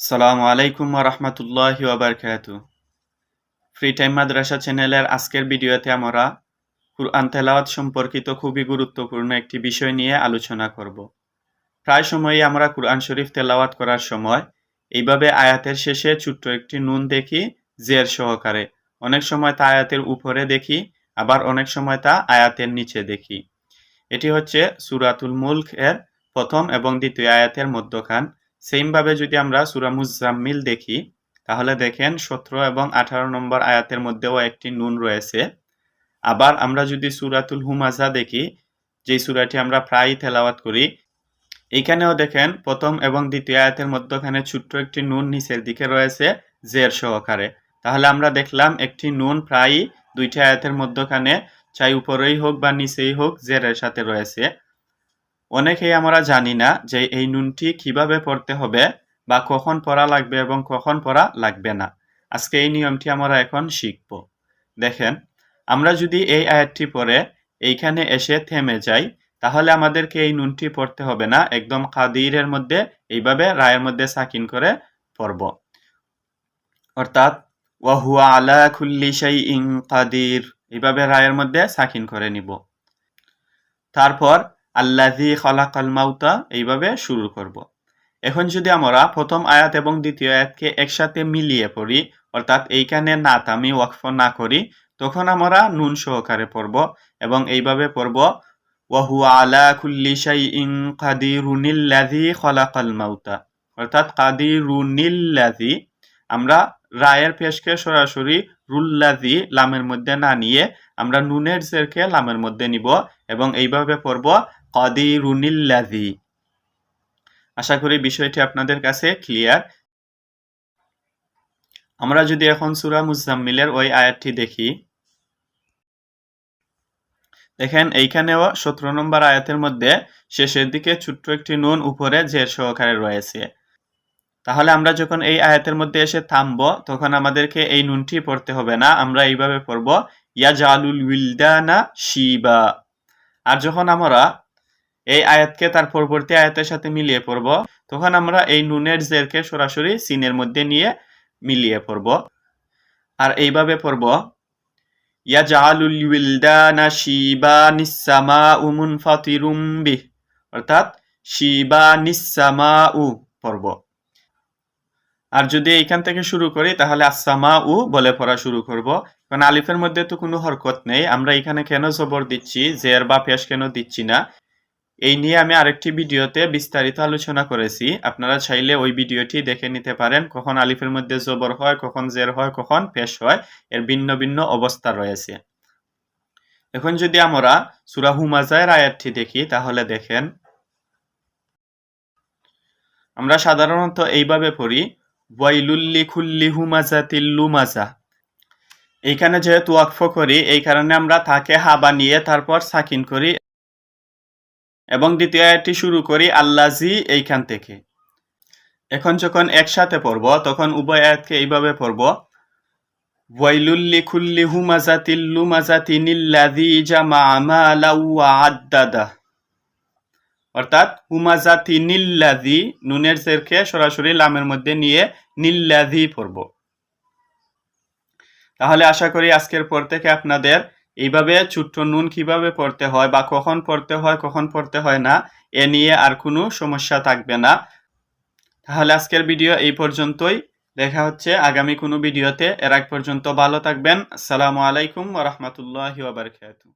সালামু আলাইকুম রহমতুল্লাহ ওবরকাত free time মাদ্রাসা চ্যানেলের আজকের ভিডিওতে আমরা কুরআন তেলাওয়াত সম্পর্কিত খুবই গুরুত্বপূর্ণ একটি বিষয় নিয়ে আলোচনা করব। প্রায় সময়ই আমরা কুরআন শরীফ তেলাওয়াত করার সময় এইভাবে আয়াতের শেষে ছোট্ট একটি নুন দেখি, জের সহকারে। অনেক সময় তা আয়াতের উপরে দেখি, আবার অনেক সময় তা আয়াতের নিচে দেখি। এটি হচ্ছে সুরাতুল মুল্ক এর প্রথম এবং দ্বিতীয় আয়াতের মধ্যখান। সেমভাবে যদি আমরা সুরা মুজাম্মিল দেখি, তাহলে দেখেন সতেরো এবং আঠারো নম্বর আয়াতের মধ্যেও একটি নুন রয়েছে। আবার আমরা যদি সুরাতুল হুমাজা দেখি, যে সুরাটি আমরা প্রায়ই তেলাওয়াত করি এইখানেও দেখেন প্রথম এবং দ্বিতীয় আয়াতের মধ্যখানে ছোট্ট একটি নুন নিচের দিকে রয়েছে, জের সহকারে। তাহলে আমরা দেখলাম একটি নুন প্রায়ই দুইটি আয়াতের মধ্যখানে, চাই উপরেই হোক বা নিচেই হোক, জেরের সাথে রয়েছে। অনেকেই আমরা জানি না যে এই নুনটি কীভাবে পড়তে হবে বা কখন পড়া লাগবে এবং কখন পড়া লাগবে না। আজকে এই নিয়মটি আমরা এখন শিখব। দেখেন, আমরা যদি এই আয়াতটি পড়ে এইখানে এসে থেমে যাই, তাহলে আমাদেরকে এই নুনটি পড়তে হবে না, একদম কাদিরের মধ্যে, এইভাবে রায়ের মধ্যে সাকিন করে পড়ব। অর্থাৎ, ওয়াহুয়া আলা খুল্লি শাই ইং কাদির এইভাবে রায়ের মধ্যে সাকিন করে নিব। তারপর আল্লাহি খলাকাল মাউতা, এইভাবে শুরু করব। এখন যদি আমরা প্রথম আয়াত এবং দ্বিতীয় আয়াতকে একসাথে মিলিয়ে পড়ি, অর্থাৎ এইখানে না তামি ওয়াকফ না করি, তখন আমরা নুন সহকারে পড়ব এবং এইভাবে পড়ব ওয়াহু আলা কুল্লি শাই ইং কাদিরুনিল্লাযী খলাকাল মাউতা অর্থাৎ কাদিরুনিল্লাযী আমরা রায়ের পেশকে সরাসরি রুল্লাজি লামের মধ্যে না নিয়ে আমরা নুনের জেরকে লামের মধ্যে নিব এবং এইভাবে পড়ব কদিরুনিল্লাজি আশা করি বিষয়টি আপনাদের কাছে ক্লিয়ার আমরা যদি এখন সুরা মুজাম্মিলের ওই আয়াতটি দেখি। দেখেন, এইখানেও সতেরো নম্বর আয়াতের মধ্যে শেষের দিকে ছোট্ট একটি নুন উপরে জের সহকারে রয়েছে। তাহলে আমরা যখন এই আয়াতের মধ্যে এসে থামবো, তখন আমাদেরকে এই নুনটি পড়তে হবে না। আমরা এইভাবে পড়ব ইয়া জালুল উইলদানা শিবা। আর যখন আমরা এই আয়াতকে তার পরবর্তী আয়াতের সাথে মিলিয়ে পড়ব। তখন আমরা এই নুনের জেরকে সরাসরি সিনের মধ্যে নিয়ে মিলিয়ে পড়ব। আর এইভাবে পড়ব। আর যদি এইখান থেকে শুরু করি, তাহলে আসামা উ বলে পড়া শুরু করব। কারণ আলিফের মধ্যে তো কোনো হরকত নেই। আমরা এখানে কেন জবর দিচ্ছি? জের বা পেশ কেন দিচ্ছি না? এই নিয়ে আমি আরেকটি ভিডিওতে বিস্তারিত আলোচনা করেছি। আপনারা চাইলে ওই ভিডিওটি দেখে নিতে পারেন। কখন আলিফের মধ্যে জবর হয়, কখন জের হয়, কখন পেশ হয়, এর ভিন্ন ভিন্ন অবস্থা রয়েছে। এখন যদি আমরা সুরা আয়াতটি দেখি, তাহলে দেখেন, আমরা সাধারণত এইভাবে পড়ি ওয়াইলুল্লি খুল্লি হুমাজাতিল লুমাজা এইখানে যেহেতু ওয়াকফ করি, এই কারণে আমরা তাকে হা বানিয়ে তারপর সাকিন করি এবং দ্বিতীয় আয়াতটি শুরু করি আল্লাজি এইখান থেকে। এখন যখন একসাথে পড়ব, তখন উভয় আয়াতকে এইভাবে পড়ব। ওয়াইলুল্লি খুল্লি হুমাজাতিল লুমাজাতিনিল্লাযী জামা আমালা ওয়া আদ্দাদা। অর্থাৎ হুমাজাতি নিল্লাদি নুনের সেরকে সরাসরি লামের মধ্যে নিয়ে নিল্লাদি পড়ব। তাহলে আশা করি আজকের পর থেকে আপনাদের এইভাবে ছোট্ট নুন কীভাবে পড়তে হয় বা কখন পড়তে হয়, কখন পড়তে হয় না, এ নিয়ে আর কোনো সমস্যা থাকবে না। তাহলে আজকের ভিডিও এই পর্যন্তই। দেখা হচ্ছে আগামী কোনো ভিডিওতে। এর আগ পর্যন্ত ভালো থাকবেন। আসসালামু আলাইকুম রহমতুল্লাহ বারকাতু